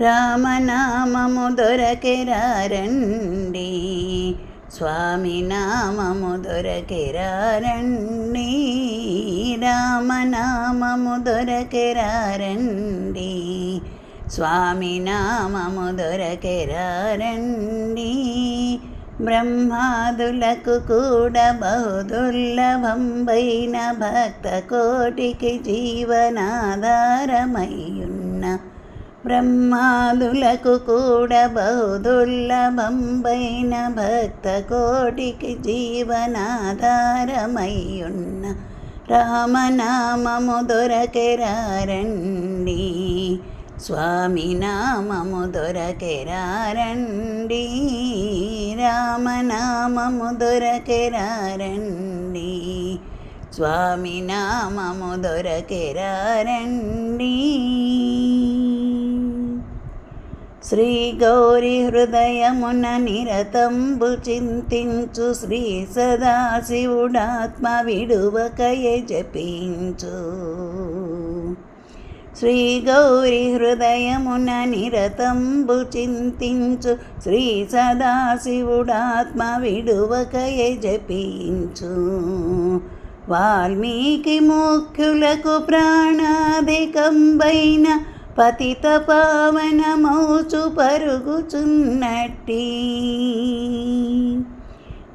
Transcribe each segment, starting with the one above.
రామనామము దొరకెరారండి. స్వామి నామము దొరకెరారండి. రామనామము దొరకెరారండి. స్వామి నామము దొరకెరారండి. బ్రహ్మాదులకు కూడా బహుదుర్లభంబైన భక్త కోటికి జీవనాధారమయ్యున్న బ్రహ్మాదులకు కూడా బహుదుర్లభంబైన భక్త కోటికి జీవనాధారమయ్యున్న రామనామము దొరకెరారండి. స్వామి నామము దొరకెరారండి. రామనామము దొరకెరారండి. స్వామి నామము దొరకెరారండి. శ్రీ గౌరి హృదయమున నిరతంబు చింతించు శ్రీ సదాశివుడాత్మ విడువకయ జపించు. శ్రీ గౌరి హృదయమున నిరతంబు చింతించు శ్రీ సదాశివుడాత్మ విడువకయ జపించు. వాల్మీకి ముఖ్యులకు ప్రాణాధికంబైన పతిత పావనమౌచు పరుగుచున్నట్టి.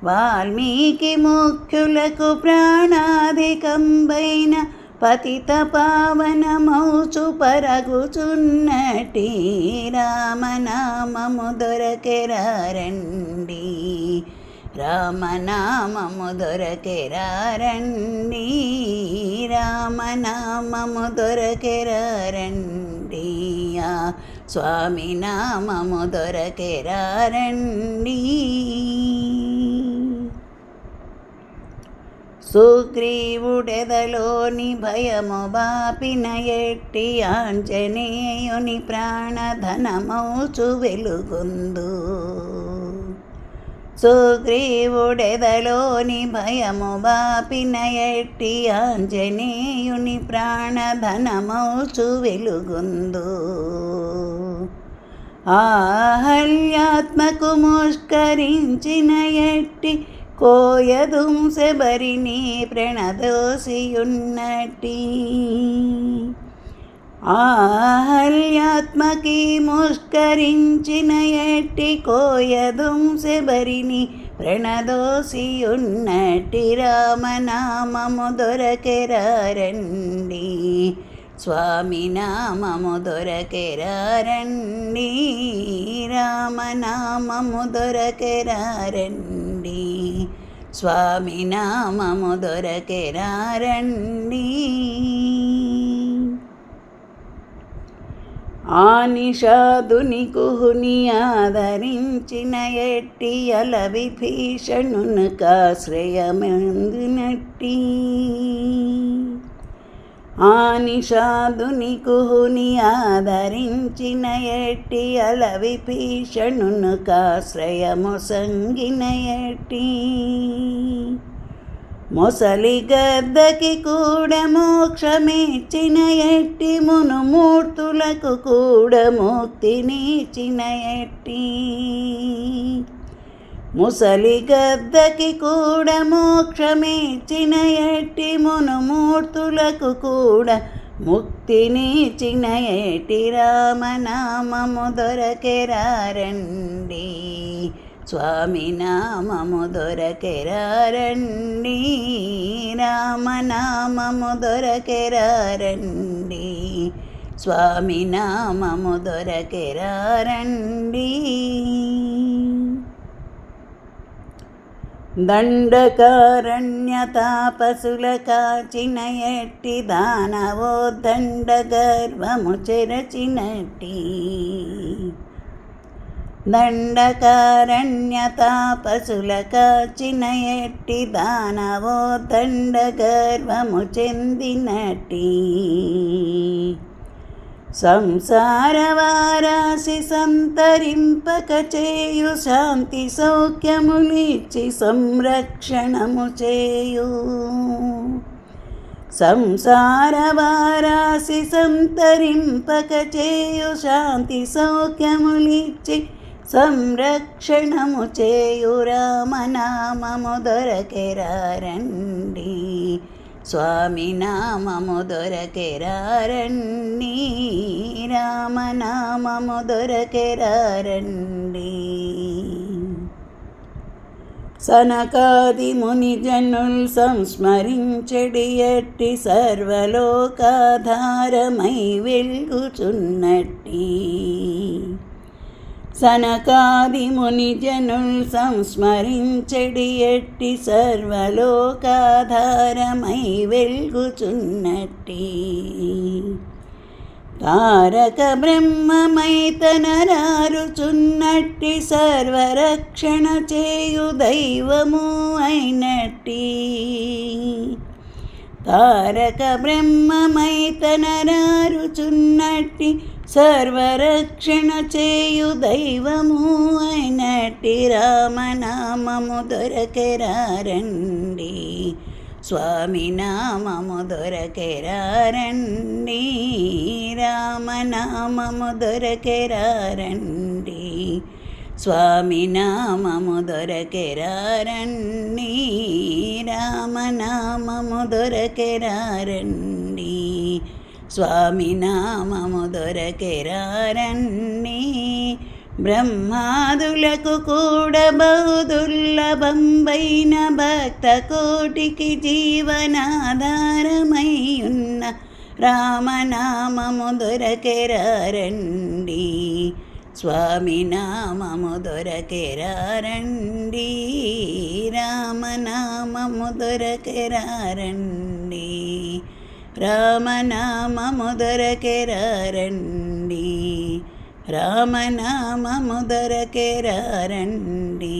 వాల్మీకి ముఖ్యులకు ప్రాణాధికంబైన పతిత పావనమౌచు పరగుచున్నటి రామనామము దొరకెరారండి. రామనామము దొరకెరారండి. రామనామము దొరకెరారండి. స్వామి నామము దొరకెరారండి. సుగ్రీవుడెదలోని భయము బాపిన ఎట్టి ఆంజనేయుని ప్రాణధనమౌచు వెలుగుందు. సుగ్రీవుడెదలోని భయము బాపిన ఎట్టి ఆంజనేయుని ప్రాణధనమౌచు వెలుగుందు. ఆహల్యాత్మకు ముష్కరించిన ఎట్టి కోయదుంసెబరిని ప్రణదోసియున్నటి ఆహల్యాత్మకి ముష్కరించిన ఎట్టి కోయదుంసెబరిని ప్రణదోసియున్నటి రామనామము దొరకెరారండి. స్వామి నామము దొరకెరారండి. రామనామము దొరకెరారండి. స్వామి నామము దొరకెరారండి. ఆనిషాదుని కుహుని ఆదరించిన ఎట్టి అల విభీషణును కాశ్రయమందినట్టి. ఆనిషాదుని కుహుని ఆదరించిన ఎట్టి అల విభీషణును కాశ్రయము సంగిన ఎట్టి. మొసలి గద్దకి కూడా మోక్షమిచ్చిన ఎట్టి మునుమూర్తులకు కూడా ముక్తినిచ్చిన ఎట్టి. ముసలి గద్దకి కూడా మోక్షమిచ్చిన ఎట్టి మునుమూర్తులకు కూడా ముక్తినిచ్చిన ఎట్టి రామనామము దొరకెరారండి. స్వామి నామము దొరకెరారండి. రామనామము దొరకెరారండి. స్వామి నామము దొరకెరారండి. దండకారణ్యతాపసుల కాచిన ఎట్టి దానవో దండ గర్వము చెరచినట్టి. దండకారణ్యతాపసుల కాచిన ఎట్టి దానవో దండ గర్వము చెందినట్టి సంసారవారాసి సంతరింపక చేయు శాంతి సౌఖ్యములిచ్చి సంరక్షణము చేయు సంసార వారాసి సంతరింపక చేయు శాంతి సౌఖ్యములిచ్చి సంరక్షణము చేయురామనామము దొరకెరారండి. స్వామి నామము దొరకెరారండి. రామనామము దొరకెరారండి. సనకాది ముని జనుల్ సంస్మరించడి ఎట్టి సర్వలోకాధారమై వెలుగుచున్నట్టి. సనకాది ముని జనుల్ సంస్మరించడి ఎట్టి సర్వలోకాధారమై వెల్గుచున్నట్టి. తారక బ్రహ్మమై తనరారుచున్నట్టి సర్వరక్షణ చేయు దైవము అయినట్టి. తారక బ్రహ్మమై తనరారుచున్నట్టి సర్వరక్షణ చేయు దైవము అయినట్టి రామనామము దొరకెరారండి. స్వామి నామము దొరకెరారండి. రామనామము దొరకెరారండి. స్వామి నామము దొరకెరారండి. రామనామము దొరకెరారండి. స్వామి నామము దొరకెరారన్నీ. బ్రహ్మాదులకు కూడా బహుదుర్లభంబైన భక్త కోటికి జీవనాధారమై ఉన్న రామనామము దొరకెరారండి స్వామి నామము దొరకెరారండి రామనామము దొరకెరారండి రామనామము దొరకెరారండి రామనామము దొరకెరారండి